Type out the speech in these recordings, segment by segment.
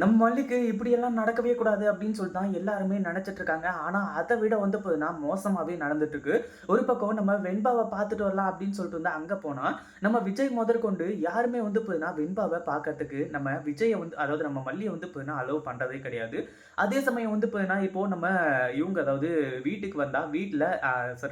நம்ம மல்லிக்கு இப்படியெல்லாம் நடக்கவே கூடாது அப்படின்னு சொல்லிட்டு தான் எல்லாருமே நினைச்சிட்டு இருக்காங்க. ஆனால் அதை விட வந்து போதுனா மோசமாகவே நடந்துட்டு இருக்கு. ஒரு பக்கம் நம்ம வெண்பாவை பார்த்துட்டு வரலாம் அப்படின்னு சொல்லிட்டு வந்து அங்கே போனால் நம்ம விஜய் முதற்கொண்டு யாருமே வந்து போதுனா வெண்பாவை பார்க்கறதுக்கு நம்ம விஜயை வந்து அதாவது நம்ம மல்லியை வந்து போதுனா அலோவ் பண்ணுறதே கிடையாது. அதே சமயம் வந்து போதுனா இப்போ நம்ம இவங்க அதாவது வீட்டுக்கு வந்தால் வீட்டில்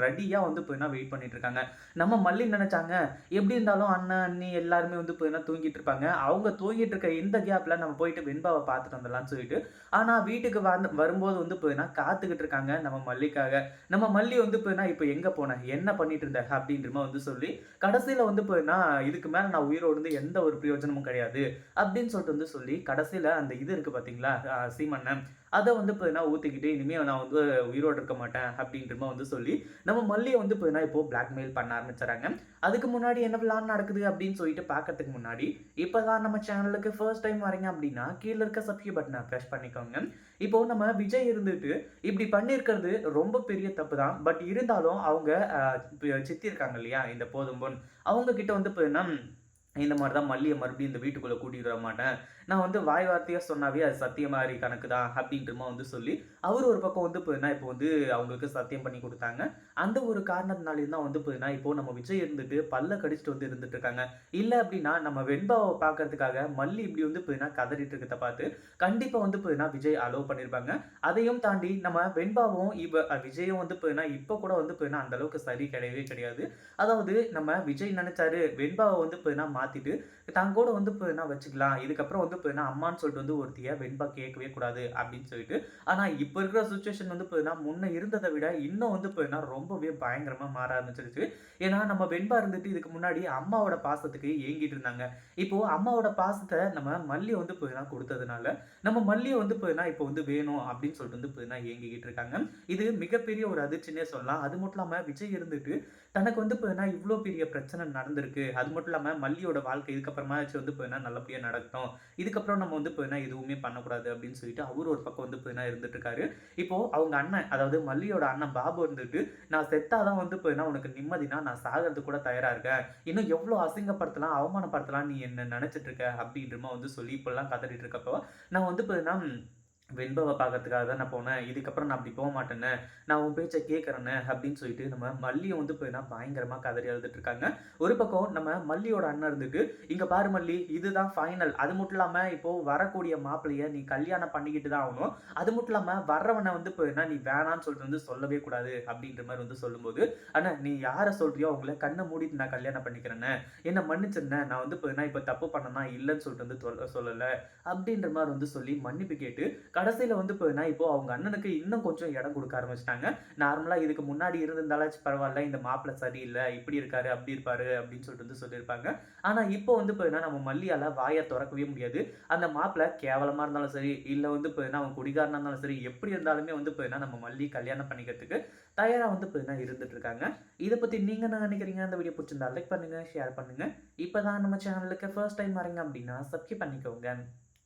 ரெடியாக வந்து போதுனா வெயிட் பண்ணிட்டு இருக்காங்க. நம்ம மல்லி நினைச்சாங்க எப்படி இருந்தாலும் அண்ணன் அண்ணி எல்லாருமே வந்து போதுனா தூங்கிட்டு இருப்பாங்க. அவங்க தூங்கிட்டு இருக்க இந்த கேப்பில் நம்ம போயிட்டு கண்டிப்பாக பார்த்துட்டு வந்துடலாம்னு சொல்லிட்டு. ஆனா வீட்டுக்கு வந்து வரும்போது வந்து போயின்னா காத்துக்கிட்டு இருக்காங்க நம்ம மல்லிக்காக. நம்ம மல்லி வந்து போயினா இப்போ எங்க போன? என்ன பண்ணிட்டு இருந்த? அப்படின்ற வந்து சொல்லி கடைசியில வந்து போயின்னா இதுக்கு மேல நான் உயிரோடு இருந்து எந்த ஒரு பிரயோஜனமும் கிடையாது. அப்படின்னு சொல்லிட்டு வந்து சொல்லி கடைசியில அந்த இது இருக்கு பாத்தீங்களா சீமண்ணன் அதை வந்து போயினா ஊத்திக்கிட்டு இனிமே நான் வந்து உயிரோடு இருக்க மாட்டேன். அப்படின்ற வந்து சொல்லி நம்ம மல்லியை வந்து போயினா இப்போ பிளாக்மெயில் பண்ண ஆரம்பிச்சாங்க அதுக்கு முன்னாடி என்ன பிளான் நடக்குது அப்படின்னு சொல்லிட்டு பார்க்கறதுக்கு முன்னாடி இப்போதான் நம்ம சேனலுக்கு ஃபர்ஸ்ட் டைம் வரீங்க அப்படின்னா கீழே இருக்க சப்ஸ்கிரைப் பட்டனை ப்ரெஸ் பண்ணிக்கோங்க. இப்போ நம்ம விஜய் இருந்துட்டு இப்படி பண்ணியிருக்கிறது ரொம்ப பெரிய தப்பு தான் பட் இருந்தாலும் அவங்க சித்தி இருக்காங்க இல்லையா? இந்த போதும் பொன். அவங்க கிட்ட வந்து போயினா இந்த மாதிரி தான் மல்லியை மறுபடியும் இந்த வீட்டுக்குள்ளே கூட்டிகிட்டு வர மாட்டேன். நான் வந்து வாய் வார்த்தையாக சொன்னாவே அது சத்தியமாரி கணக்கு தான் அப்படின்றமா வந்து சொல்லி அவர் ஒரு பக்கம் வந்து போதுனா இப்போ வந்து அவங்களுக்கு சத்தியம் பண்ணி கொடுத்தாங்க. அந்த ஒரு காரணத்தினாலேயும் தான் வந்து போதுனா இப்போ நம்ம விஜய் இருந்துட்டு பல்ல கடிச்சிட்டு வந்து இருந்துட்டு இருக்காங்க. இல்லை அப்படின்னா நம்ம வெண்பாவை பார்க்கறதுக்காக மல்லி இப்படி வந்து போதுனா கதறிட்டு இருக்கத பார்த்து கண்டிப்பாக வந்து போதுனா விஜய் அலோவ் பண்ணியிருப்பாங்க அதையும் தாண்டி நம்ம வெண்பாவும் இவ விஜயும் வந்து போதுனா இப்போ கூட வந்து போதுனா அந்த அளவுக்கு சரி கிடையவே கிடையாது. அதாவது நம்ம விஜய் நினைச்சாரு வெண்பாவை வந்து போதுனா மாத்திட்டு தங்கோட வந்து இப்போ என்ன வச்சுக்கலாம். இதுக்கப்புறம் வந்து போயினா அம்மான்னு சொல்லிட்டு வந்து ஒருத்திய வெண்பா கேட்கவே கூடாது அப்படின்னு சொல்லிட்டு ஆனால் இப்போ இருக்கிற சுச்சுவேஷன் வந்து போயினா முன்ன இருந்ததை விட இன்னும் வந்து இப்போ என்ன ரொம்பவே பயங்கரமாக மாற ஆரம்பிச்சிருச்சு. ஏன்னா நம்ம வெண்பா இருந்துட்டு இதுக்கு முன்னாடி அம்மாவோட பாசத்துக்கு ஏங்கிட்டு இருந்தாங்க. இப்போ அம்மாவோட பாசத்தை நம்ம மல்லி வந்து இப்போ என்ன கொடுத்ததுனால நம்ம மல்லியை வந்து இப்போ என்ன இப்போ வந்து வேணும் அப்படின்னு சொல்லிட்டு வந்து போயினா ஏங்கிக்கிட்டு இருக்காங்க. இது மிகப்பெரிய ஒரு அதிர்ச்சினே சொல்லலாம். அது மட்டும் இல்லாமல் விஜய் இருந்துட்டு தனக்கு வந்து போயினா இவ்வளோ பெரிய பிரச்சனை நடந்திருக்கு. அது மட்டும் இல்லாமல் மல்லியோட வாழ்க்கை இதுக்கப்புறமா வந்து போயினா நல்லபடியாக நடக்கும் இதுக்கப்புறம் நம்ம வந்து போயினா எதுவுமே பண்ணக்கூடாது அப்படின்னு சொல்லிட்டு அவர் ஒரு பக்கம் வந்து போயினா இருந்துட்டு இருக்காரு இப்போ அவங்க அண்ணன் அதாவது மல்லியோட அண்ணன் பாபு இருந்துட்டு நான் செத்தாதான் வந்து போயினா உனக்கு நிம்மதினா நான் சாகிறது கூட தயாரா இருக்கேன் இன்னும் எவ்வளோ அசிங்கப்படுத்தலாம் அவமானப்படுத்தலாம் நீ என்ன நினைச்சிட்டு இருக்க? அப்படின்றமா வந்து சொல்லி இப்பெல்லாம் கதறிட்டு இருக்கப்போ நான் வந்து போயினா வெண்பவை பார்க்கறதுக்காக தான் நான் போனேன். இதுக்கப்புறம் நான் அப்படி போக மாட்டேன்னு நான் உன் பேச்சை கேட்குறேன்னு அப்படின்னு சொல்லிட்டு நம்ம மல்லியை வந்து போயினா பயங்கரமாக கதறி எழுதிட்டு இருக்காங்க. ஒரு பக்கம் நம்ம மல்லியோட அண்ணன் இருந்துட்டு இங்க பாரு மல்லி இதுதான் ஃபைனல் அது மட்டும் இல்லாம இப்போ வரக்கூடிய மாப்பிள்ளையை நீ கல்யாணம் பண்ணிக்கிட்டு தான் ஆகணும். அது மட்டும் இல்லாம வர்றவனை வந்து போயினா நீ வேணான்னு சொல்லிட்டு வந்து சொல்லவே கூடாது. அப்படின்ற மாதிரி வந்து சொல்லும்போது அண்ணா நீ யாரை சொல்றியோ அவங்கள கண்ணை மூடிட்டு நான் கல்யாணம் பண்ணிக்கிறேன்னு என்ன மன்னிச்சிருந்தேன் நான் வந்து போயினா இப்போ தப்பு பண்ணனா இல்லைன்னு சொல்லிட்டு வந்து சொல்ல- அப்படின்ற மாதிரி வந்து சொல்லி மன்னிப்பு கேட்டு கடைசியில் வந்து போயினா இப்போ அவங்க அண்ணனுக்கு இன்னும் கொஞ்சம் இடம் கொடுக்க ஆரம்பிச்சிட்டாங்க. நார்மலா இதுக்கு முன்னாடி இருந்திருந்தாலாச்சும் பரவாயில்ல இந்த மாப்பிள்ளை சரியில்லை இப்படி இருக்காரு அப்படி இருப்பாரு அப்படின்னு சொல்லிட்டு வந்து சொல்லியிருப்பாங்க. ஆனா இப்போ வந்து போயினா நம்ம மல்லியால வாயை திறக்கவே முடியாது. அந்த மாப்பிள்ளை கேவலமா இருந்தாலும் சரி இல்ல வந்து போயினா அவன் குடிகாரனாக இருந்தாலும் சரி எப்படி இருந்தாலுமே வந்து போயினா நம்ம மல்லி கல்யாணம் பண்ணிக்கிறதுக்கு தயாரா வந்து போயினா இருந்துட்டு இருக்காங்க இதை பத்தி நீங்க என்ன நினைக்கிறீங்க? அந்த வீடியோ பிடிச்சிருந்தா லைக் பண்ணுங்க ஷேர் பண்ணுங்க. இப்பதான் நம்ம சேனலுக்கு ஃபர்ஸ்ட் டைம் வரீங்க அப்படின்னா சப்ஸ்கிரைப் பண்ணிக்கோங்க.